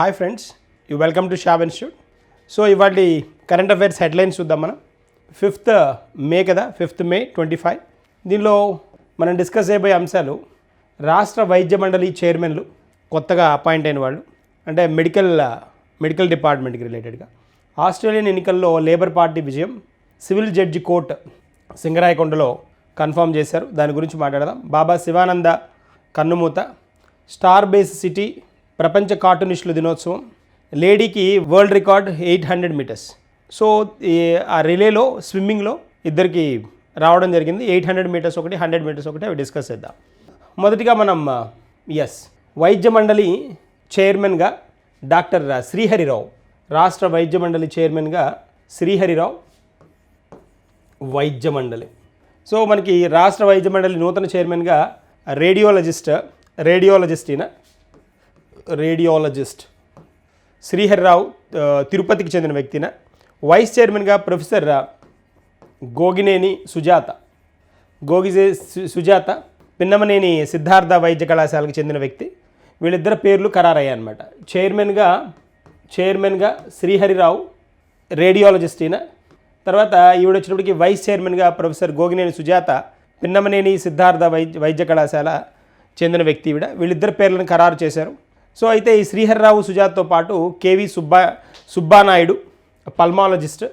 Hi friends you welcome to Shaab institute so ఇవాళ current affairs headlines చూద్దాం మనం. Fifth మే కదా? ఫిఫ్త్ మే ట్వంటీ ఫైవ్ దీనిలో మనం డిస్కస్ చేయబోయే అంశాలు రాష్ట్ర వైద్య మండలి చైర్మన్లు కొత్తగా అపాయింట్ అయిన వాళ్ళు అంటే మెడికల్ మెడికల్ డిపార్ట్మెంట్కి రిలేటెడ్గా ఆస్ట్రేలియన్ ఎన్నికల్లో లేబర్ పార్టీ విజయం సివిల్ జడ్జి కోర్ట్ సింగరాయకొండలో కన్ఫర్మ్ చేశారు. దాని గురించి మాట్లాడదాం. బాబా శివానంద కన్నుమూత స్టార్ బేస్ సిటీ ప్రపంచ కార్టూనిస్టుల దినోత్సవం. లేడీకి world record eight hundred metres. So ఆ రిలేలో స్విమ్మింగ్లో ఇద్దరికి రావడం జరిగింది. ఎయిట్ హండ్రెడ్ మీటర్స్ ఒకటి హండ్రెడ్ మీటర్స్ ఒకటి అవి డిస్కస్ చేద్దాం. మొదటిగా మనం ఎస్ వైద్య మండలి చైర్మన్గా డాక్టర్ శ్రీహరిరావు రాష్ట్ర వైద్య మండలి చైర్మన్గా శ్రీహరిరావు వైద్య మండలి. సో మనకి రాష్ట్ర వైద్య మండలి నూతన చైర్మన్గా రేడియోలజిస్ట్ రేడియోలజిస్ట్ ఈయన రేడియోలజిస్ట్ శ్రీహరిరావు తిరుపతికి చెందిన వ్యక్తిన. వైస్ చైర్మన్గా ప్రొఫెసర్ గోగినేని సుజాత. గోగిజే సుజాత పిన్నమనేని సిద్ధార్థ వైద్య కళాశాలకు చెందిన వ్యక్తి. వీళ్ళిద్దరు పేర్లు ఖరారయ్యాయి అనమాట చైర్మన్గా చైర్మన్గా శ్రీహరిరావు రేడియాలజిస్ట్ ఈయన. తర్వాత ఈవిడ వచ్చినప్పటికి వైస్ చైర్మన్గా ప్రొఫెసర్ గోగినేని సుజాత పిన్నమనేని సిద్ధార్థ వైద్య వైద్య కళాశాల చెందిన వ్యక్తి ఈవిడ. వీళ్ళిద్దరు పేర్లను ఖరారు చేశారు. సో అయితే ఈ శ్రీహర్రావు సుజాత్తో పాటు K V Subba Subbanaidu pulmonologist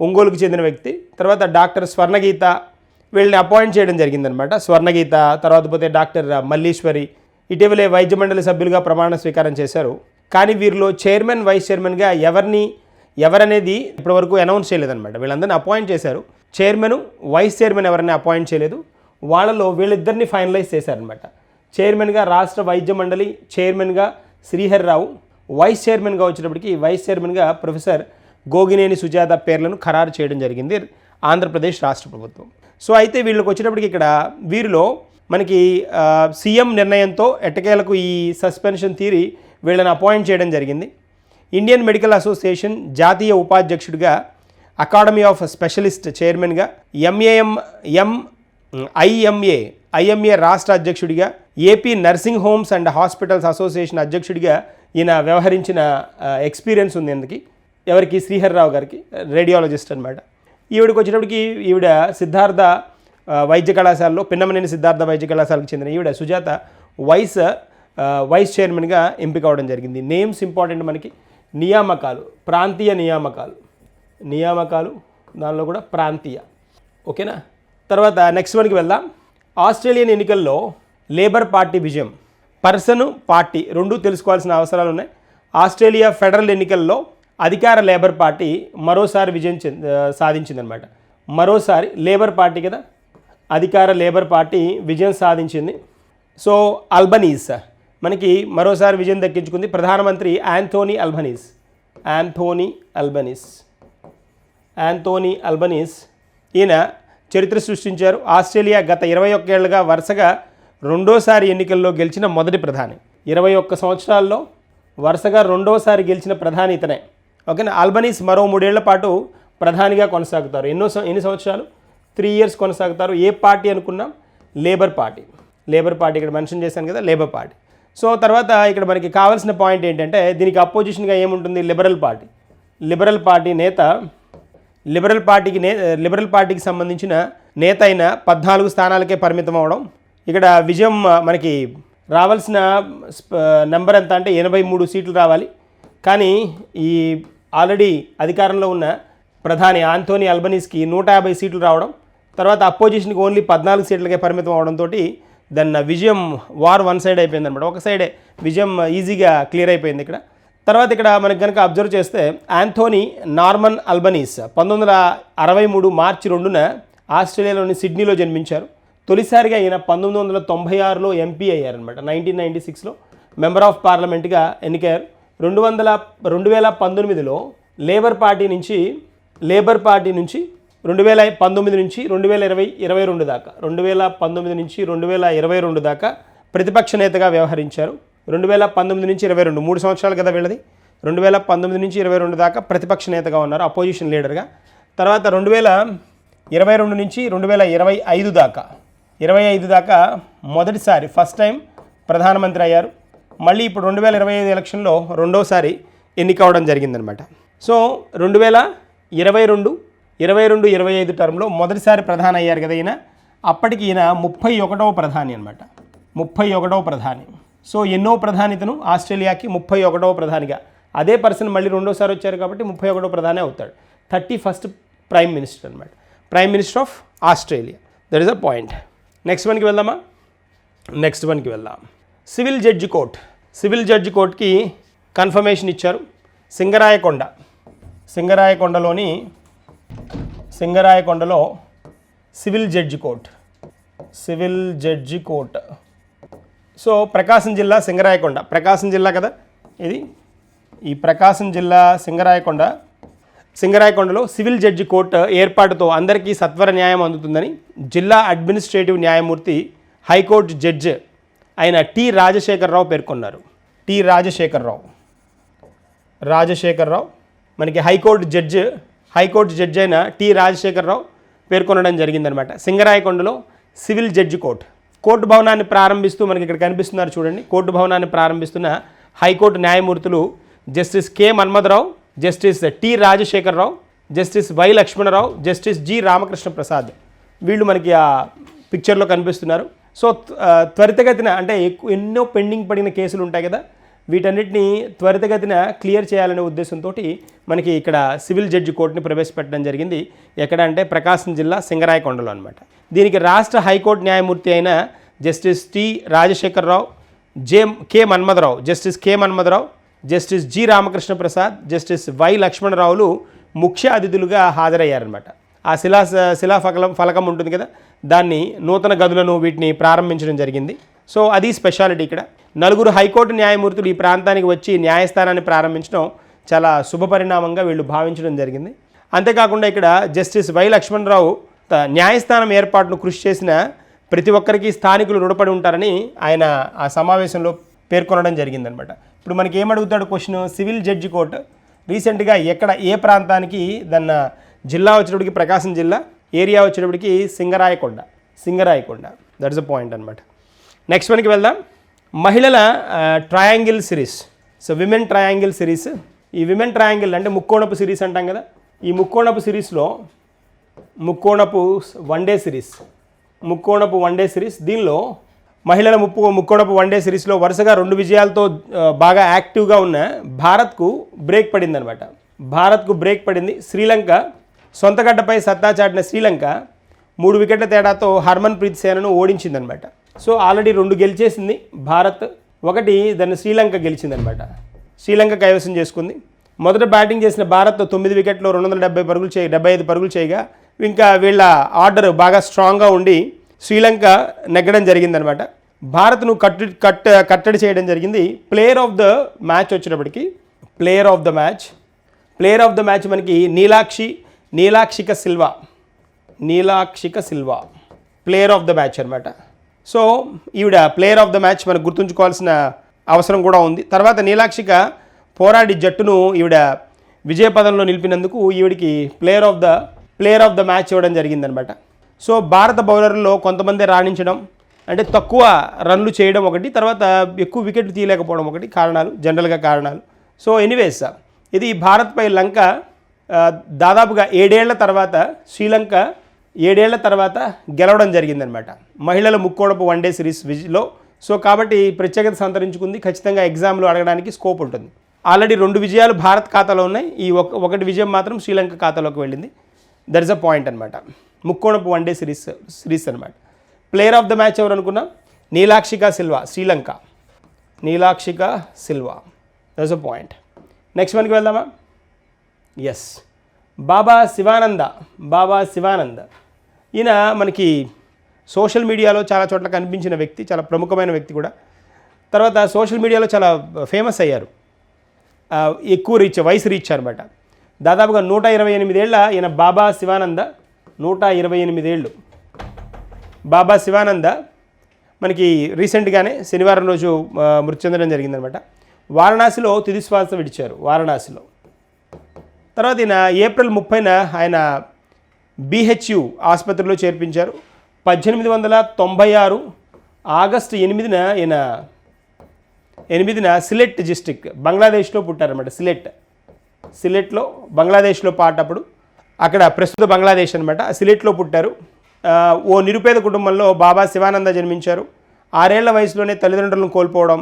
ఒంగోలుకు చెందిన వ్యక్తి తర్వాత డాక్టర్ స్వర్ణగీత వీళ్ళని అపాయింట్ చేయడం జరిగిందనమాట స్వర్ణగీత తర్వాత పోతే డాక్టర్ మల్లీశ్వరి ఇటీవలే వైద్య మండలి సభ్యులుగా ప్రమాణ స్వీకారం చేశారు. కానీ వీరిలో చైర్మన్ వైస్ చైర్మన్గా ఎవరిని ఎవరనేది ఇప్పటివరకు అనౌన్స్ చేయలేదన్నమాట. వీళ్ళందరినీ అపాయింట్ చేశారు. చైర్మన్ వైస్ చైర్మన్ ఎవరిని అపాయింట్ చేయలేదు. వాళ్ళలో వీళ్ళిద్దరిని ఫైనలైజ్ చేశారనమాట చైర్మన్గా రాష్ట్ర వైద్య మండలి చైర్మన్గా శ్రీహరిరావు వైస్ చైర్మన్గా వచ్చినప్పటికీ వైస్ చైర్మన్గా ప్రొఫెసర్ గోగినేని సుజాత పేర్లను ఖరారు చేయడం జరిగింది ఆంధ్రప్రదేశ్ రాష్ట్ర ప్రభుత్వం. సో అయితే వీళ్ళకి వచ్చినప్పటికి ఇక్కడ వీరిలో మనకి సీఎం నిర్ణయంతో ఎట్టకేలకు ఈ సస్పెన్షన్ తీరి వీళ్ళని అపాయింట్ చేయడం జరిగింది. ఇండియన్ మెడికల్ అసోసియేషన్ జాతీయ ఉపాధ్యక్షుడిగా అకాడమీ ఆఫ్ స్పెషలిస్ట్ చైర్మన్గా M A M M IMA IMA రాష్ట్ర అధ్యక్షుడిగా AP nursing homes and hospitals association అధ్యక్షుడిగా ఈయన వ్యవహరించిన ఎక్స్పీరియన్స్ ఉంది ఎందుకు ఎవరికి? శ్రీహరిరావు గారికి రేడియాలజిస్ట్ అనమాట ఈవిడకి వచ్చేటప్పటికి ఈవిడ సిద్ధార్థ వైద్య కళాశాలలో పిన్నమనేని సిద్ధార్థ వైద్య కళాశాలకు చెందిన ఈవిడ సుజాత వైస్ వైస్ చైర్మన్గా ఎంపిక అవడం జరిగింది. నేమ్స్ ఇంపార్టెంట్ మనకి. నియామకాలు ప్రాంతీయ నియామకాలు. నియామకాలు దానిలో కూడా ప్రాంతీయ. ఓకేనా? తర్వాత నెక్స్ట్ వన్కి వెళ్దాం. ఆస్ట్రేలియన్ ఎన్నికల్లో లేబర్ పార్టీ విజయం పర్సన్ పార్టీ రెండు తెలుసుకోవాల్సిన అవసరాలు ఉన్నాయి. ఆస్ట్రేలియా ఫెడరల్ ఎన్నికల్లో అధికార లేబర్ పార్టీ మరోసారి విజయం సాధించిందనమాట మరోసారి లేబర్ పార్టీ కదా? అధికార లేబర్ పార్టీ విజయం సాధించింది. సో అల్బనీస్ మనకి మరోసారి విజయం దక్కించుకుంది ప్రధానమంత్రి Anthony Albanese. Anthony Albanese. Anthony Albanese. ఈయన చరిత్ర సృష్టించారు. ఆస్ట్రేలియా గత ఇరవై ఒక్కేళ్ళుగా వరుసగా రెండోసారి ఎన్నికల్లో గెలిచిన మొదటి ప్రధాని. ఇరవై ఒక్క సంవత్సరాల్లో వరుసగా రెండోసారి గెలిచిన ప్రధాని ఇతనే. ఓకేనా? ఆల్బనీస్ మరో మూడేళ్ళ పాటు ప్రధానిగా కొనసాగుతారు. ఎన్నో ఎన్ని సంవత్సరాలు? త్రీ ఇయర్స్ కొనసాగుతారు. ఏ పార్టీ అనుకున్నాం? Labour party. లేబర్ పార్టీ ఇక్కడ మెన్షన్ చేశాను కదా లేబర్ పార్టీ. సో తర్వాత ఇక్కడ మనకి కావాల్సిన పాయింట్ ఏంటంటే దీనికి అపోజిషన్గా ఏముంటుంది? Liberal party. లిబరల్ పార్టీ నేత లిబరల్ పార్టీకి నే లిబరల్ పార్టీకి సంబంధించిన నేత అయిన పద్నాలుగు స్థానాలకే పరిమితం అవడం. ఇక్కడ విజయం మనకి రావాల్సిన నెంబర్ ఎంత అంటే ఎనభై మూడు సీట్లు రావాలి. కానీ ఈ ఆల్రెడీ అధికారంలో ఉన్న ప్రధాని ఆంథోనీ అల్బనీస్కి నూట యాభై సీట్లు రావడం తర్వాత అపోజిషన్కి ఓన్లీ పద్నాలుగు సీట్లకే పరిమితం అవడంతో దాన్ని విజయం వార్ వన్ సైడ్ అయిపోయింది అనమాట ఒక సైడే విజయం ఈజీగా క్లియర్ అయిపోయింది ఇక్కడ. తర్వాత ఇక్కడ మనకి కనుక అబ్జర్వ్ చేస్తే యాంథోనీ నార్మన్ అల్బనీస్ పంతొమ్మిది వందల అరవై మూడు మార్చి రెండున ఆస్ట్రేలియాలోని సిడ్నీలో జన్మించారు. తొలిసారిగా ఈయన పంతొమ్మిది వందల తొంభై ఆరులో ఎంపీ అయ్యారనమాట నైన్టీన్ నైంటీ సిక్స్లో మెంబర్ ఆఫ్ పార్లమెంట్గా ఎన్నికయ్యారు. రెండు వందల రెండు వేల పంతొమ్మిదిలో లేబర్ పార్టీ నుంచి లేబర్ పార్టీ నుంచి రెండు వేల పంతొమ్మిది నుంచి రెండు వేల ఇరవై ఇరవై రెండు దాకా రెండు వేల పంతొమ్మిది నుంచి రెండు వేల ఇరవై రెండు దాకా ప్రతిపక్ష నేతగా వ్యవహరించారు. రెండు వేల పంతొమ్మిది నుంచి ఇరవై రెండు మూడు సంవత్సరాలు కదా వీళ్ళది? రెండు వేల పంతొమ్మిది నుంచి ఇరవై రెండు దాకా ప్రతిపక్ష నేతగా ఉన్నారు అపోజిషన్ లీడర్గా తర్వాత రెండు వేల ఇరవై రెండు నుంచి రెండు వేల ఇరవై ఐదు దాకా. ఇరవై ఐదు దాకా మొదటిసారి ఫస్ట్ టైం ప్రధానమంత్రి అయ్యారు. మళ్ళీ ఇప్పుడు రెండు వేల ఇరవై ఐదు ఎలక్షన్లో రెండోసారి ఎన్నిక అవడం జరిగిందనమాట. సో రెండు వేల ఇరవై రెండు ఇరవై రెండు ఇరవై ఐదు టర్మ్లో మొదటిసారి ప్రధాని అయ్యారు కదా ఈయన. అప్పటికి ఈయన ముప్పై ఒకటవ ప్రధాని అనమాట ముప్పై ఒకటవ ప్రధాని. సో ఎన్నో ప్రధానితను ఆస్ట్రేలియాకి ముప్పై ఒకటవ ప్రధానిగా. అదే పర్సన్ మళ్ళీ రెండోసారి వచ్చారు కాబట్టి ముప్పై ఒకటో ప్రధానే అవుతాడు. థర్టీ ఫస్ట్ ప్రైమ్ మినిస్టర్ అనమాట prime minister of Australia. That is a point. Next వన్కి వెళ్దామా? నెక్స్ట్ వన్కి వెళ్దాం. Civil judge court. Civil judge కోర్ట్కి confirmation ఇచ్చారు సింగరాయకొండ. సింగరాయకొండలోని సింగరాయకొండలో civil judge court. Civil judge court. So Prakasam జిల్లా సింగరాయకొండ. ప్రకాశం జిల్లా కదా? ఇది? ఈ ప్రకాశం జిల్లా సింగరాయకొండ. సింగరాయకొండలో సివిల్ జడ్జి కోర్టు ఏర్పాటుతో అందరికీ సత్వర న్యాయం అందుతుందని జిల్లా అడ్మినిస్ట్రేటివ్ న్యాయమూర్తి హైకోర్టు జడ్జ్ అయిన టి రాజశేఖరరావు పేర్కొన్నారు. టి రాజశేఖరరావు. రాజశేఖరరావు. మనకి high court judge high court judge అయిన టి రాజశేఖరరావు పేర్కొనడం జరిగిందనమాట సింగరాయకొండలో సివిల్ జడ్జి కోర్టు. కోర్టు భవనాన్ని ప్రారంభిస్తూ మనకి ఇక్కడ కనిపిస్తున్నారు చూడండి. కోర్టు భవనాన్ని ప్రారంభిస్తున్న హైకోర్టు న్యాయమూర్తులు justice K Manmatharao justice T Rajasekhararao justice Y Lakshmanarao justice G Ramakrishna Prasad వీళ్ళు మనకి ఆ పిక్చర్లో కనిపిస్తున్నారు. సో త్వరితగతిన అంటే ఎక్కువ ఎన్నో పెండింగ్ పడిన కేసులు ఉంటాయి కదా వీటన్నిటిని త్వరితగతిన క్లియర్ చేయాలనే ఉద్దేశంతో మనకి ఇక్కడ సివిల్ జడ్జి కోర్టుని ప్రవేశపెట్టడం జరిగింది. ఎక్కడ అంటే ప్రకాశం జిల్లా సింగరాయకొండలో అనమాట దీనికి రాష్ట్ర హైకోర్టు న్యాయమూర్తి అయిన justice T Rajasekhararao J K Manmatharao justice K Manmatharao justice G Ramakrishna Prasad justice Y లక్ష్మణరావులు ముఖ్య అతిథులుగా హాజరయ్యారనమాట ఆ శిలా శిలా ఫలం ఫలకం ఉంటుంది కదా దాన్ని నూతన గదులను వీటిని ప్రారంభించడం జరిగింది. సో అది స్పెషాలిటీ ఇక్కడ. నలుగురు హైకోర్టు న్యాయమూర్తులు ఈ ప్రాంతానికి వచ్చి న్యాయస్థానాన్ని ప్రారంభించడం చాలా శుభపరిణామంగా వీళ్ళు భావించడం జరిగింది. అంతేకాకుండా ఇక్కడ జస్టిస్ వై లక్ష్మణరావు త- న్యాయస్థానం ఏర్పాటును కృషి చేసిన ప్రతి ఒక్కరికి స్థానికులు రుణపడి ఉంటారని ఆయన ఆ సమావేశంలో పేర్కొనడం జరిగిందనమాట. ఇప్పుడు మనకి ఏమడుగుతాడు క్వశ్చన్? సివిల్ జడ్జి కోర్టు రీసెంట్గా ఎక్కడ ఏ ప్రాంతానికి దాన్న జిల్లా వచ్చేటప్పటికి ప్రకాశం జిల్లా ఏరియా వచ్చేటప్పటికి Singarayakonda. Singarayakonda. That's a point అనమాట నెక్స్ట్ వన్కి వెళ్దాం. మహిళల triangle series so women triangle series ఈ విమెన్ ట్రయాంగిల్ అంటే ముక్కోణపు సిరీస్ అంటాం కదా. ఈ ముక్కోణపు సిరీస్లో ముక్కోణపు వన్ డే సిరీస్ ముక్కోణపు వన్ డే సిరీస్ దీనిలో మహిళల ముప్పు ముక్కోణపు వన్ డే సిరీస్లో వరుసగా రెండు విజయాలతో బాగా యాక్టివ్గా ఉన్న భారత్కు బ్రేక్ పడిందనమాట భారత్కు బ్రేక్ పడింది. శ్రీలంక సొంతగడ్డపై సత్తా చాటిన శ్రీలంక మూడు వికెట్ల తేడాతో హర్మన్ ప్రీత్ సేనను ఓడించిందనమాట సో ఆల్రెడీ రెండు గెలిచేసింది. భారత్ ఒకటి దాన్ని శ్రీలంక గెలిచిందనమాట. శ్రీలంక కైవసం చేసుకుంది. మొదట బ్యాటింగ్ చేసిన భారత్ తొమ్మిది వికెట్లో రెండు వందల డెబ్బై పరుగులు చేయ డెబ్బై ఐదు పరుగులు చేయగా ఇంకా వీళ్ళ ఆర్డర్ బాగా స్ట్రాంగ్గా ఉండి శ్రీలంక నెగ్గడం జరిగిందనమాట. భారత్ను కట్టు కట్ కట్టడి చేయడం జరిగింది. ప్లేయర్ ఆఫ్ ద మ్యాచ్ వచ్చినప్పటికీ player of the match player of the match మనకి Nilakshi Nilakshika Silva Nilakshika Silva player of the match అనమాట. సో ఈవిడ ప్లేయర్ ఆఫ్ ద మ్యాచ్ మనకు గుర్తుంచుకోవాల్సిన అవసరం కూడా ఉంది. తర్వాత నీలాక్షిక పోరాడి జట్టును ఈవిడ విజయపదంలో నిలిపినందుకు ఈవిడికి player of the player of the match ఇవ్వడం జరిగిందనమాట. సో భారత బౌలర్లో కొంతమంది రాణించడం అంటే తక్కువ రన్లు చేయడం ఒకటి తర్వాత ఎక్కువ వికెట్లు తీయలేకపోవడం ఒకటి కారణాలు జనరల్గా కారణాలు. సో ఎనీవేస్ ఇది భారత్పై లంక దాదాపుగా ఏడేళ్ళ తర్వాత శ్రీలంక ఏడేళ్ళ తర్వాత గెలవడం జరిగిందనమాట. మహిళల ముక్కోడపు వన్ డే సిరీస్ విజ్లో. సో కాబట్టి ప్రత్యేకత సంతరించుకుంది. ఖచ్చితంగా ఎగ్జామ్లు అడగడానికి స్కోప్ ఉంటుంది. ఆల్రెడీ రెండు విజయాలు భారత్ ఖాతాలో ఉన్నాయి. ఈ ఒక ఒకటి విజయం మాత్రం శ్రీలంక ఖాతాలోకి వెళ్ళింది. దర్ ఇస్ అ పాయింట్ అనమాట ముక్కోణపు వన్ డే సిరీస్ సిరీస్ అనమాట ప్లేయర్ ఆఫ్ ద మ్యాచ్ ఎవరు అనుకున్నా? Nilakshika Silva Sri Lanka. Nilakshika Silva. That is a point next వన్కి వెళ్దామా? ఎస్ బాబా శివానంద బాబా శివానంద. ఈయన మనకి సోషల్ మీడియాలో చాలా చోట్ల కనిపించిన వ్యక్తి చాలా ప్రముఖమైన వ్యక్తి కూడా. తర్వాత సోషల్ మీడియాలో చాలా ఫేమస్ అయ్యారు. ఎక్కువ రీచ్ వయసు రీచ్ అనమాట దాదాపుగా నూట ఇరవై ఎనిమిదేళ్ళ ఈయన బాబా శివానంద నూట ఇరవై ఎనిమిదేళ్ళు బాబా శివానంద మనకి రీసెంట్గానే శనివారం రోజు మృతి చెందడం జరిగిందనమాట వారణాసిలో తుది శ్వాస విడిచారు వారణాసిలో. తర్వాత ఈయన ఏప్రిల్ ముప్పైన ఆయన బీహెచ్యు ఆసుపత్రిలో చేర్పించారు. పద్దెనిమిది వందల తొంభై ఆరు ఆగస్టు ఎనిమిదిన ఈయన ఎనిమిదిన సిలెట్ డిస్టిక్ బంగ్లాదేశ్లో పుట్టారనమాట సిలెట్. సిలెట్లో బంగ్లాదేశ్లో పాటప్పుడు అక్కడ ప్రస్తుత బంగ్లాదేశ్ అనమాట సిలెట్లో పుట్టారు. ఓ నిరుపేద కుటుంబంలో బాబా శివానంద జన్మించారు. ఆరేళ్ళ వయసులోనే తల్లిదండ్రులను కోల్పోవడం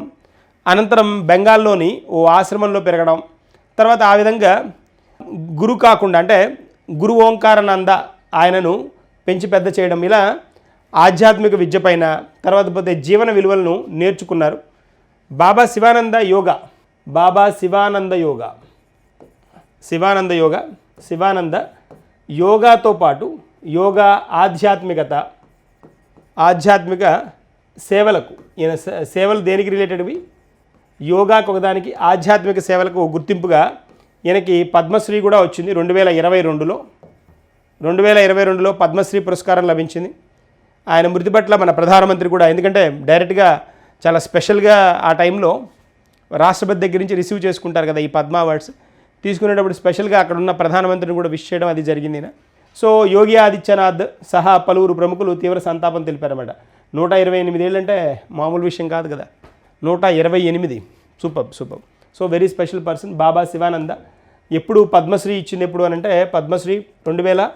అనంతరం బెంగాల్లోని ఓ ఆశ్రమంలో పెరగడం తర్వాత ఆ విధంగా గురు కాకుండా అంటే గురు ఓంకారానంద ఆయనను పెంచి పెద్ద చేయడం ఇలా ఆధ్యాత్మిక విద్య పైన తర్వాత పోతే జీవన విలువలను నేర్చుకున్నారు. బాబా శివానంద యోగ బాబా శివానంద యోగ శివానంద యోగ శివానంద యోగాతో పాటు యోగా ఆధ్యాత్మికత ఆధ్యాత్మిక సేవలకు ఈయన సేవలు దేనికి రిలేటెడ్వి యోగాకు ఒకదానికి ఆధ్యాత్మిక సేవలకు గుర్తింపుగా ఈయనకి పద్మశ్రీ కూడా వచ్చింది రెండు వేల ఇరవై రెండులో. రెండు వేల ఇరవై రెండులో పద్మశ్రీ పురస్కారం లభించింది. ఆయన మృతి పట్ల మన ప్రధానమంత్రి కూడా ఎందుకంటే డైరెక్ట్గా చాలా స్పెషల్గా ఆ టైంలో రాష్ట్రపతి దగ్గర నుంచి రిసీవ్ చేసుకుంటారు కదా ఈ పద్మ అవార్డ్స్. తీసుకునేటప్పుడు స్పెషల్గా అక్కడ ఉన్న ప్రధానమంత్రిని కూడా విష్ చేయడం అది జరిగింది సో యోగి ఆదిత్యనాథ్ సహా పలువురు ప్రముఖులు తీవ్ర సంతాపం తెలిపారన్నమాట. నూట ఇరవై ఎనిమిది ఏళ్ళంటే మామూలు విషయం కాదు కదా. నూట ఇరవై ఎనిమిది. Super super. So very special person Baba Sivananda. ఎప్పుడు పద్మశ్రీ ఇచ్చింది ఎప్పుడు అని అంటే పద్మశ్రీ రెండు వేల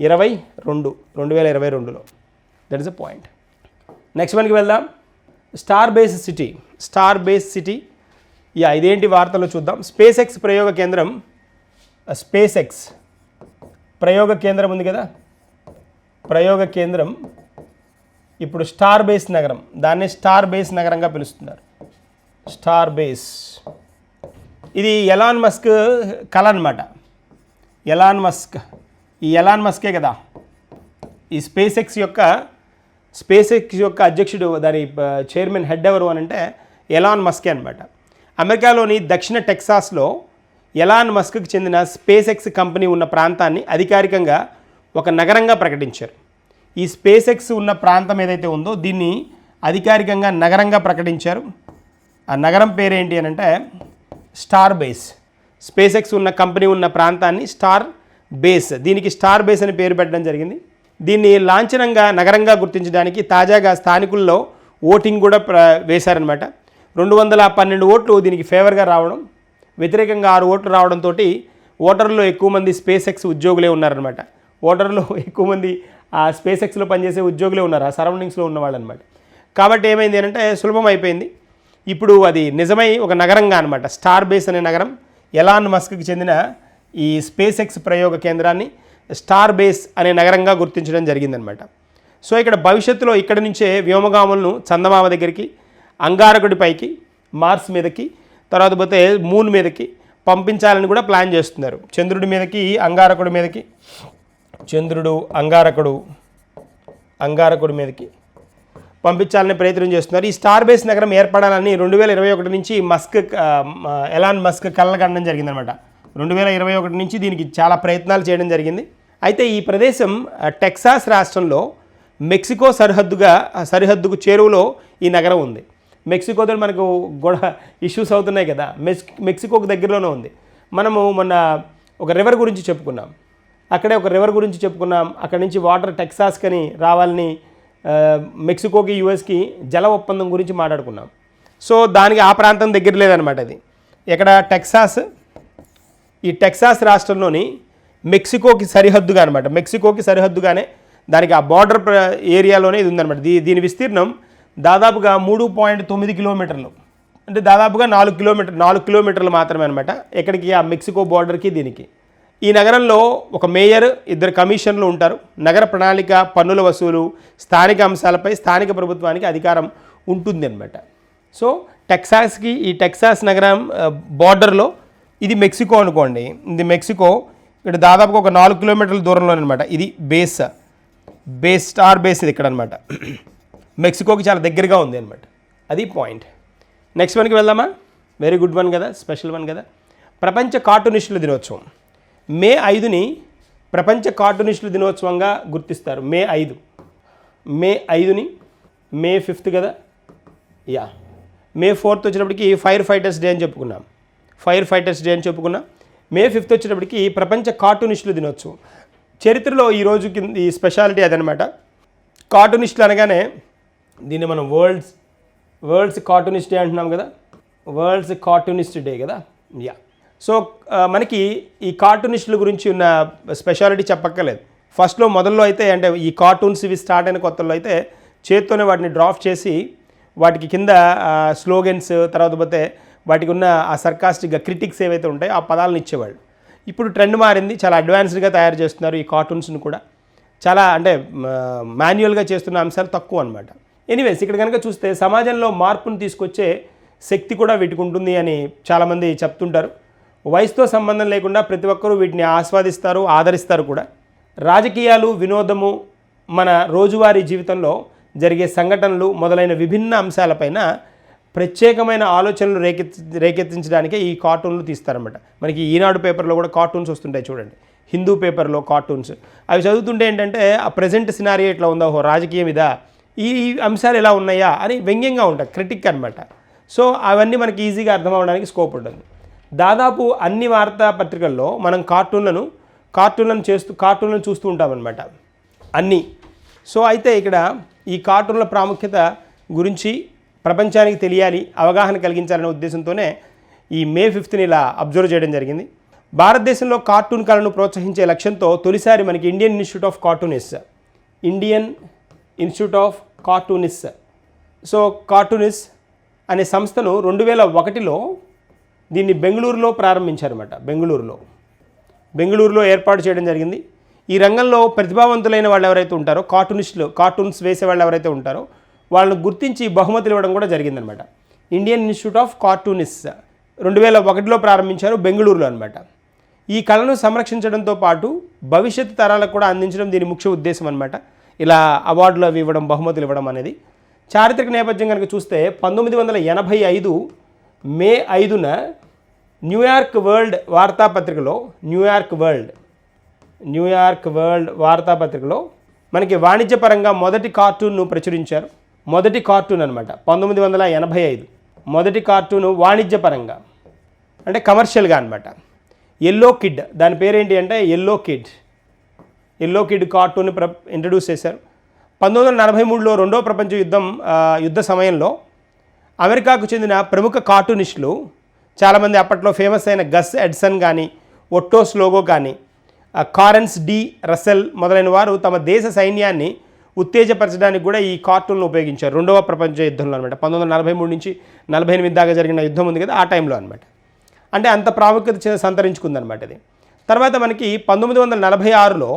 ఇరవై రెండు రెండు వేల ఇరవై రెండులో. That is a point next మనకి వెళ్దాం. Star base city star base city ఈ ఐదేంటి వార్తలు చూద్దాం. స్పేస్ ఎక్స్ ప్రయోగ కేంద్రం స్పేస్ ఎక్స్ ప్రయోగ కేంద్రం ఉంది కదా? ప్రయోగ కేంద్రం ఇప్పుడు స్టార్ బేస్ నగరం. దాన్ని స్టార్ బేస్ నగరంగా పిలుస్తున్నారు. స్టార్ బేస్ ఇది ఎలాన్ మస్క్ కళ అనమాట ఎలాన్ మస్క్ ఈ ఎలాన్ మస్కే కదా? ఈ స్పేస్ ఎక్స్ యొక్క స్పేస్ ఎక్స్ యొక్క అధ్యక్షుడు దాని చైర్మన్ హెడ్ ఎవరు అని అంటే ఎలాన్ మస్కే అనమాట అమెరికాలోని దక్షిణ టెక్సాస్లో ఎలాన్ మస్క్కి చెందిన స్పేస్ ఎక్స్ కంపెనీ ఉన్న ప్రాంతాన్ని అధికారికంగా ఒక నగరంగా ప్రకటించారు. ఈ స్పేస్ ఎక్స్ ఉన్న ప్రాంతం ఏదైతే ఉందో దీన్ని అధికారికంగా నగరంగా ప్రకటించారు. ఆ నగరం పేరేంటి అని అంటే స్టార్ బేస్. స్పేస్ ఎక్స్ ఉన్న కంపెనీ ఉన్న ప్రాంతాన్ని స్టార్ బేస్. దీనికి స్టార్ బేస్ అని పేరు పెట్టడం జరిగింది. దీన్ని లాంఛనంగా నగరంగా గుర్తించడానికి తాజాగా స్థానికుల్లో ఓటింగ్ కూడా ప్ర వేశారనమాట రెండు వందల పన్నెండు ఓట్లు దీనికి ఫేవర్గా రావడం వ్యతిరేకంగా ఆరు ఓట్లు రావడంతో ఓటర్లో ఎక్కువ మంది స్పేస్ ఎక్స్ ఉద్యోగులే ఉన్నారనమాట ఓటర్లో ఎక్కువ మంది ఆ స్పేస్ ఎక్స్లో పనిచేసే ఉద్యోగులే ఉన్నారు ఆ సరౌండింగ్స్లో ఉన్నవాళ్ళు అనమాట కాబట్టి ఏమైంది అంటే సులభం అయిపోయింది ఇప్పుడు అది నిజమై ఒక నగరంగా అనమాట స్టార్ బేస్ అనే నగరం. ఎలాన్ మస్క్కి చెందిన ఈ స్పేస్ ఎక్స్ ప్రయోగ కేంద్రాన్ని స్టార్ బేస్ అనే నగరంగా గుర్తించడం జరిగిందనమాట సో ఇక్కడ భవిష్యత్తులో ఇక్కడ నుంచే వ్యోమగాములను చందమామ దగ్గరికి అంగారకుడి పైకి మార్స్ మీదకి తర్వాత పోతే మూన్ మీదకి పంపించాలని కూడా ప్లాన్ చేస్తున్నారు. చంద్రుడి మీదకి అంగారకుడి మీదకి. చంద్రుడు అంగారకుడు అంగారకుడి మీదకి. పంపించాలని ప్రయత్నం చేస్తున్నారు. ఈ స్టార్ బేస్ నగరం ఏర్పడాలని రెండు వేల ఇరవై ఒకటి నుంచి మస్క్ ఎలాన్ మస్క్ కళ్ళగండం జరిగిందనమాట రెండు వేల ఇరవై ఒకటి నుంచి దీనికి చాలా ప్రయత్నాలు చేయడం జరిగింది. అయితే ఈ ప్రదేశం టెక్సాస్ రాష్ట్రంలో మెక్సికో సరిహద్దుగా సరిహద్దుకు చేరువలో ఈ నగరం ఉంది. మెక్సికోతో మనకు గొడవ ఇష్యూస్ అవుతున్నాయి కదా. మెక్స్ మెక్సికోకు దగ్గరలోనే ఉంది. మనము మొన్న ఒక రివర్ గురించి చెప్పుకున్నాం. అక్కడే ఒక రివర్ గురించి చెప్పుకున్నాం. అక్కడ నుంచి వాటర్ టెక్సాస్కని రావాలని మెక్సికోకి యుఎస్కి జల ఒప్పందం గురించి మాట్లాడుకున్నాం. సో దానికి ఆ ప్రాంతం దగ్గర లేదనమాట అది. ఇక్కడ టెక్సాస్. ఈ టెక్సాస్ రాష్ట్రంలోని మెక్సికోకి సరిహద్దుగా అనమాట మెక్సికోకి సరిహద్దుగానే దానికి ఆ బార్డర్ ఏరియాలోనే ఇది ఉందన్నమాట. దీ దీని విస్తీర్ణం దాదాపుగా మూడు పాయింట్ తొమ్మిది కిలోమీటర్లు. అంటే దాదాపుగా నాలుగు కిలోమీటర్ నాలుగు కిలోమీటర్లు మాత్రమే అనమాట ఎక్కడికి? ఆ మెక్సికో బార్డర్కి దీనికి. ఈ నగరంలో ఒక మేయర్ ఇద్దరు కమిషన్లు ఉంటారు. నగర ప్రణాళిక పన్నుల వసూలు స్థానిక అంశాలపై స్థానిక ప్రభుత్వానికి అధికారం ఉంటుంది అనమాట సో టెక్సాస్కి ఈ టెక్సాస్ నగరం బార్డర్లో ఇది మెక్సికో అనుకోండి. ఇది మెక్సికో ఇక్కడ దాదాపుగా ఒక నాలుగు కిలోమీటర్ల దూరంలో అనమాట ఇది బేస్ బేస్ స్టార్ బేస్ ఇది ఇక్కడ అనమాట మెక్సికోకి చాలా దగ్గరగా ఉంది అనమాట అది పాయింట్. నెక్స్ట్ వన్కి వెళ్దామా? వెరీ గుడ్ వన్ కదా? స్పెషల్ వన్ కదా? ప్రపంచ కార్టూనిస్టుల దినోత్సవం. మే ఐదుని ప్రపంచ కార్టూనిస్టుల దినోత్సవంగా గుర్తిస్తారు. మే ఐదు. మే ఐదుని మే ఫిఫ్త్ కదా? యా. మే ఫోర్త్ వచ్చేటప్పటికి ఫైర్ ఫైటర్స్ డే అని చెప్పుకున్నాం. ఫైర్ ఫైటర్స్ డే అని చెప్పుకున్నాం. మే ఫిఫ్త్ వచ్చేటప్పటికి ప్రపంచ కార్టూనిస్టుల దినోత్సవం. చరిత్రలో ఈ రోజు కింద ఈ స్పెషాలిటీ అదనమాట. కార్టూనిస్టులు అనగానే దీన్ని మనం వరల్డ్స్ వరల్డ్స్ కార్టూనిస్ట్ డే అంటున్నాం కదా? వరల్డ్స్ కార్టూనిస్ట్ డే కదా? యా. సో మనకి ఈ కార్టూనిస్టుల గురించి ఉన్న స్పెషాలిటీ చెప్పక్కర్లేదు. ఫస్ట్లో మొదల్లో అయితే అంటే ఈ కార్టూన్స్ ఇవి స్టార్ట్ అయిన కొత్తలో అయితే చేత్తోనే వాటిని డ్రాఫ్ట్ చేసి వాటికి కింద స్లోగన్స్ తర్వాత పోతే వాటికి ఉన్న ఆ సర్కాస్టిక్గా క్రిటిక్స్ ఏవైతే ఉంటాయో ఆ పదాలను ఇచ్చేవాళ్ళు. ఇప్పుడు ట్రెండ్ మారింది. చాలా అడ్వాన్స్డ్గా తయారు చేస్తున్నారు ఈ కార్టూన్స్ని కూడా. చాలా అంటే మాన్యువల్గా చేస్తున్న అంశాలు తక్కువ అనమాట ఎనీవేస్ ఇక్కడ కనుక చూస్తే సమాజంలో మార్పును తీసుకొచ్చే శక్తి కూడా వీటికి ఉంటుంది అని చాలామంది చెప్తుంటారు. వయసుతో సంబంధం లేకుండా ప్రతి ఒక్కరూ వీటిని ఆస్వాదిస్తారు ఆదరిస్తారు కూడా. రాజకీయాలు వినోదము మన రోజువారీ జీవితంలో జరిగే సంఘటనలు మొదలైన విభిన్న అంశాలపైన ప్రత్యేకమైన ఆలోచనలు రేకెత్తి రేకెత్తించడానికే ఈ కార్టూన్లు తీస్తారన్నమాట. మనకి ఈనాడు పేపర్లో కూడా కార్టూన్స్ వస్తుంటాయి చూడండి. హిందూ పేపర్లో కార్టూన్స్. అవి చదువుతుంటే ఏంటంటే ఆ ప్రజెంట్ సినారియో ఇట్లా ఉందా ఓహో రాజకీయం ఇదా? ఈ ఈ అంశాలు ఎలా ఉన్నాయా? అని వ్యంగ్యంగా ఉంటాయి క్రిటిక్ అనమాట సో అవన్నీ మనకి ఈజీగా అర్థం అవ్వడానికి స్కోప్ ఉంటుంది. దాదాపు అన్ని వార్తాపత్రికల్లో మనం కార్టూన్లను కార్టూన్లను చేస్తూ కార్టూన్లను చూస్తూ ఉంటామన్నమాట. అన్నీ. సో అయితే ఇక్కడ ఈ కార్టూన్ల ప్రాముఖ్యత గురించి ప్రపంచానికి తెలియాలి అవగాహన కలిగించాలనే ఉద్దేశంతోనే ఈ మే ఫిఫ్త్ని ఇలా అబ్జర్వ్ చేయడం జరిగింది. భారతదేశంలో కార్టూన్ కళను ప్రోత్సహించే లక్ష్యంతో తొలిసారి మనకి Indian institute of cartoonist. Indian institute of cartoonist. So cartoonist అనే సంస్థను రెండు వేల ఒకటిలో దీన్ని బెంగళూరులో ప్రారంభించారన్నమాట. బెంగళూరులో. బెంగళూరులో ఏర్పాటు చేయడం జరిగింది. ఈ రంగంలో ప్రతిభావంతులైన వాళ్ళు ఎవరైతే ఉంటారో కార్టూనిస్టులు కార్టూన్స్ వేసే వాళ్ళు ఎవరైతే ఉంటారో వాళ్ళని గుర్తించి బహుమతులు ఇవ్వడం కూడా జరిగిందనమాట ఇండియన్ ఇన్స్టిట్యూట్ ఆఫ్ కార్టూనిస్ట్ రెండు వేల ఒకటిలో ప్రారంభించారు బెంగళూరులో అనమాట ఈ కళను సంరక్షించడంతో పాటు భవిష్యత్తు తరాలకు కూడా అందించడం దీని ముఖ్య ఉద్దేశం అనమాట ఇలా అవార్డులు అవి ఇవ్వడం బహుమతులు ఇవ్వడం అనేది. చారిత్రక నేపథ్యం కనుక చూస్తే పంతొమ్మిది వందల ఎనభై ఐదు మే ఐదున New York world వార్తాపత్రికలో New York world New York world వార్తాపత్రికలో మనకి వాణిజ్యపరంగా మొదటి కార్టూన్ను ప్రచురించారు. మొదటి కార్టూన్ అనమాట పంతొమ్మిది వందల ఎనభై ఐదు. మొదటి కార్టూను వాణిజ్యపరంగా. అంటే కమర్షియల్గా అనమాట ఎల్లో కిడ్ దాని పేరేంటి అంటే yellow kid yellow kid cartoon ప్ర ఇంట్రడ్యూస్ చేశారు. పంతొమ్మిది వందల నలభై మూడులో రెండో ప్రపంచ యుద్ధం యుద్ధ సమయంలో అమెరికాకు చెందిన ప్రముఖ కార్టూనిస్టులు చాలామంది అప్పట్లో ఫేమస్ అయిన గస్ ఎడ్సన్ కానీ ఒట్టోస్ లోగో కానీ కారెన్స్ డి రసెల్ మొదలైన వారు తమ దేశ సైన్యాన్ని ఉత్తేజపరచడానికి కూడా ఈ కార్టూన్లు ఉపయోగించారు. రెండవ ప్రపంచ యుద్ధంలో అనమాట పంతొమ్మిది వందల నలభై మూడు నుంచి నలభై ఎనిమిది దాకా జరిగిన యుద్ధం ఉంది కదా ఆ టైంలో అనమాట అంటే అంత ప్రాముఖ్యత సంతరించుకుందనమాట ఇది. తర్వాత మనకి పంతొమ్మిది వందల నలభై ఆరులో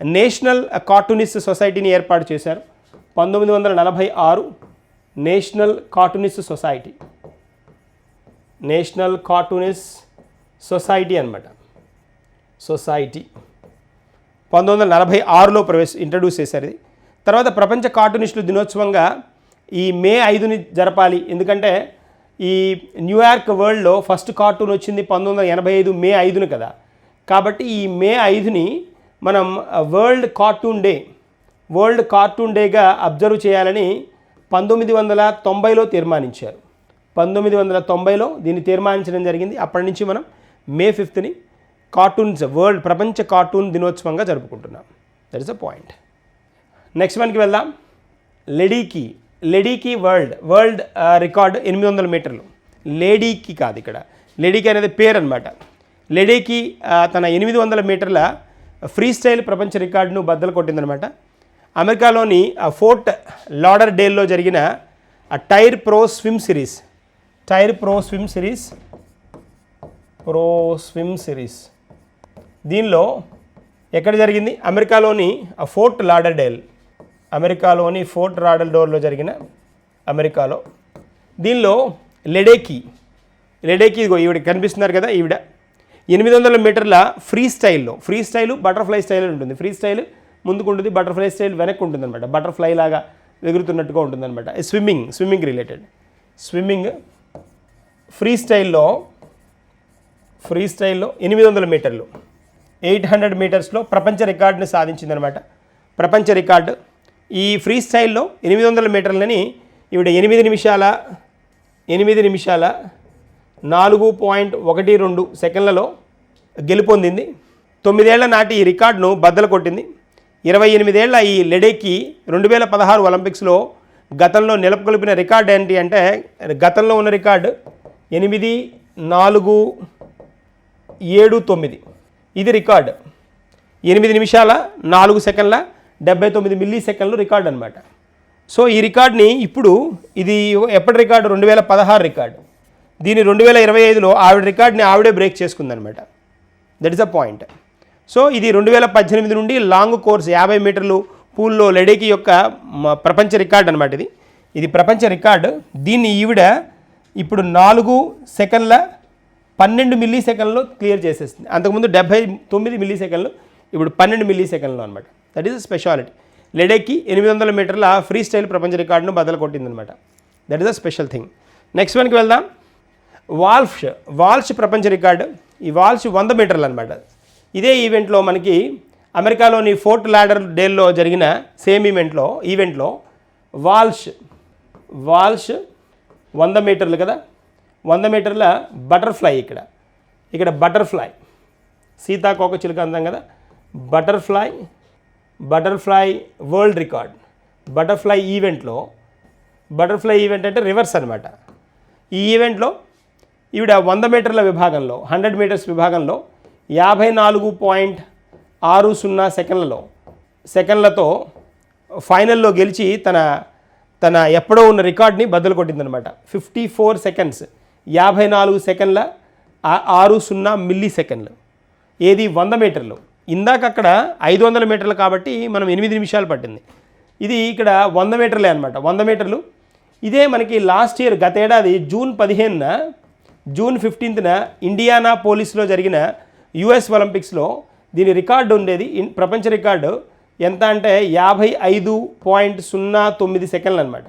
నేషనల్ కార్టూనిస్ట్ సొసైటీని ఏర్పాటు చేశారు. పంతొమ్మిది వందల నలభై ఆరు national cartoonist society. National cartoonist society అనమాట సొసైటీ. పంతొమ్మిది వందల నలభై ఆరులో ప్రవేశ ఇంట్రడ్యూస్ చేశారు. ఇది తర్వాత ప్రపంచ కార్టూనిస్టుల దినోత్సవంగా ఈ మే ఐదుని జరపాలి. ఎందుకంటే ఈ న్యూయార్క్ వరల్డ్లో ఫస్ట్ కార్టూన్ వచ్చింది పంతొమ్మిది వందల ఎనభై ఐదు మే ఐదును కదా. కాబట్టి ఈ మే ఐదుని మనం uh, world cartoon day world cartoon డేగా అబ్జర్వ్ చేయాలని పంతొమ్మిది వందల తొంభైలో తీర్మానించారు. పంతొమ్మిది వందల తొంభైలో దీన్ని తీర్మానించడం జరిగింది. అప్పటి నుంచి మనం మే ఫిఫ్త్ని కార్టూన్స్ వరల్డ్ ప్రపంచ కార్టూన్ దినోత్సవంగా జరుపుకుంటున్నాం. That is a point next వన్కి వెళ్దాం. లెడీకి లెడీకి వరల్డ్ వరల్డ్ రికార్డ్ ఎనిమిది వందల మీటర్లు. లేడీకి కాదు ఇక్కడ. లేడీకి అనేది పేరు అనమాట లెడీకి తన ఎనిమిది వందల మీటర్ల ఫ్రీ స్టైల్ ప్రపంచ రికార్డును బద్దలు కొట్టిందనమాట అమెరికాలోని ఆ ఫోర్ట్ లాడర్ డేల్లో జరిగిన ఆ Tyr pro swim series. Tyr pro swim series. Pro swim series. దీనిలో ఎక్కడ జరిగింది? అమెరికాలోని ఆ ఫోర్ట్ లాడర్డేల్. అమెరికాలోని ఫోర్ట్ లాడర్డోర్లో జరిగిన అమెరికాలో. దీనిలో లెడేకి. లెడేకి ఇదిగో ఈవిడ కనిపిస్తున్నారు కదా ఈవిడ. ఎనిమిది వందల మీటర్ల ఫ్రీ స్టైల్లో ఫ్రీ స్టైల్ బటర్ఫ్లై స్టైల్ ఉంటుంది. ఫ్రీ స్టైల్ ముందుకు ఉంటుంది బటర్ఫ్లై స్టైల్ వెనక్కి ఉంటుంది అనమాట బటర్ఫ్లై లాగా ఎగురుతున్నట్టుగా ఉంటుందన్నమాట. Swimming swimming related swimming free స్టైల్లో ఫ్రీ స్టైల్లో ఎనిమిది వందల మీటర్లు. ఎయిట్ హండ్రెడ్ మీటర్స్లో ప్రపంచ రికార్డుని సాధించిందనమాట ప్రపంచ రికార్డు. ఈ ఫ్రీ స్టైల్లో ఎనిమిది వందల మీటర్లని ఈవిడ ఎనిమిది నిమిషాల ఎనిమిది నిమిషాల నాలుగు పాయింట్ ఒకటి రెండు సెకండ్లలో గెలుపొందింది. తొమ్మిదేళ్ళ నాటి ఈ రికార్డును బద్దలు కొట్టింది. ఇరవై ఎనిమిదేళ్ళ ఈ లెడేకి రెండు వేల పదహారు ఒలింపిక్స్లో గతంలో నెలకొల్పిన రికార్డు ఏంటి అంటే గతంలో ఉన్న రికార్డు ఎనిమిది నాలుగు ఏడు తొమ్మిది. ఇది రికార్డ్. ఎనిమిది నిమిషాల నాలుగు సెకండ్ల డెబ్బై తొమ్మిది మిల్లీ సెకండ్లు రికార్డ్ అనమాట సో ఈ రికార్డ్ని ఇప్పుడు ఇది ఎప్పటి రికార్డు? రెండు వేల పదహారు రికార్డు. దీన్ని రెండు వేల ఇరవై ఐదులో ఆవిడ రికార్డ్ని ఆవిడే break చేసుకుందనమాట that is a point. So ఇది రెండు వేల పద్దెనిమిది నుండి లాంగ్ కోర్స్ యాభై మీటర్లు పూల్లో లెడేకి యొక్క ప్రపంచ రికార్డ్ అనమాట ఇది. ఇది ప్రపంచ రికార్డు. దీన్ని ఈవిడ ఇప్పుడు నాలుగు సెకండ్ల పన్నెండు మిల్లీ సెకండ్లో క్లియర్ చేసేస్తుంది అంతకుముందు డెబ్బై తొమ్మిది మిల్లీ సెకండ్లు ఇప్పుడు పన్నెండు మిల్లీ సెకండ్లు అనమాట దట్ ఈస్ స్పెషాలిటీ లెడెక్కి ఎనిమిది వందల మీటర్ల ఫ్రీ స్టైల్ ప్రపంచ రికార్డును బదలు కొట్టిందనమాట that is a special thing next వన్కి వెళ్దాం. వాల్ష్ వాల్ష్ ప్రపంచ రికార్డు. ఈ వాల్ష్ వంద మీటర్లు అనమాట ఇదే ఈవెంట్లో మనకి అమెరికాలోని ఫోర్ట్ లాడర్ డేల్లో జరిగిన సేమ్ ఈవెంట్లో ఈవెంట్లో వాల్ష్ వాల్ష్ వంద మీటర్లు కదా? వంద మీటర్ల బటర్ఫ్లై ఇక్కడ. ఇక్కడ బటర్ఫ్లై. సీతాకోక చిలుక అందాం కదా? Butterfly butterfly world record. Butterfly ఈవెంట్లో బటర్ఫ్లై ఈవెంట్ అంటే రివర్స్ అనమాట ఈ ఈవెంట్లో ఈవిడ వంద మీటర్ల విభాగంలో హండ్రెడ్ మీటర్స్ విభాగంలో యాభై నాలుగు పాయింట్ ఆరు సున్నా సెకండ్లలో సెకండ్లతో ఫైనల్లో గెలిచి తన తన ఎప్పుడో ఉన్న రికార్డ్ని బద్దలు కొట్టిందనమాట ఫిఫ్టీ ఫోర్ సెకండ్స్ యాభై నాలుగు సెకండ్ల ఆరు సున్నా మిల్లీ సెకండ్లు ఏది వంద మీటర్లు. ఇందాక అక్కడ ఐదు వందల మీటర్లు కాబట్టి మనం ఎనిమిది నిమిషాలు పట్టింది. ఇది ఇక్కడ వంద మీటర్లే అనమాట వంద మీటర్లు. ఇదే మనకి లాస్ట్ ఇయర్ గతేడాది జూన్ పదిహేనున జూన్ ఫిఫ్టీన్త్న ఇండియానా పోలీస్లో జరిగిన యుఎస్ ఒలింపిక్స్లో దీని రికార్డు ఉండేది. ఇన్- ప్రపంచ రికార్డు ఎంత అంటే యాభై ఐదు పాయింట్ సున్నా తొమ్మిది సెకండ్లు అనమాట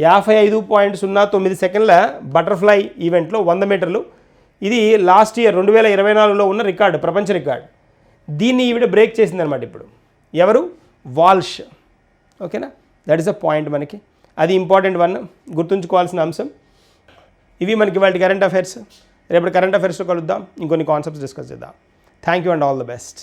యాభై ఐదు పాయింట్ సున్నా తొమ్మిది సెకండ్ల బటర్ఫ్లై ఈవెంట్లో వంద మీటర్లు. ఇది లాస్ట్ ఇయర్ రెండు వేల ఇరవై నాలుగులో ఉన్న రికార్డు ప్రపంచ రికార్డు. దీన్ని ఈవిడ బ్రేక్ చేసిందనమాట ఇప్పుడు. ఎవరు? వాల్ష్. ఓకేనా? దట్ ఈస్ అ పాయింట్ మనకి. అది ఇంపార్టెంట్ వన్. గుర్తుంచుకోవాల్సిన అంశం. ఇవి మనకి వాళ్ళ కరెంట్ అఫైర్స్ రేపటి కరెంట్ అఫైర్స్లో కలుద్దాం. ఇంకొన్ని కాన్సెప్ట్స్ డిస్కస్ చేద్దాం. Thank you and all the best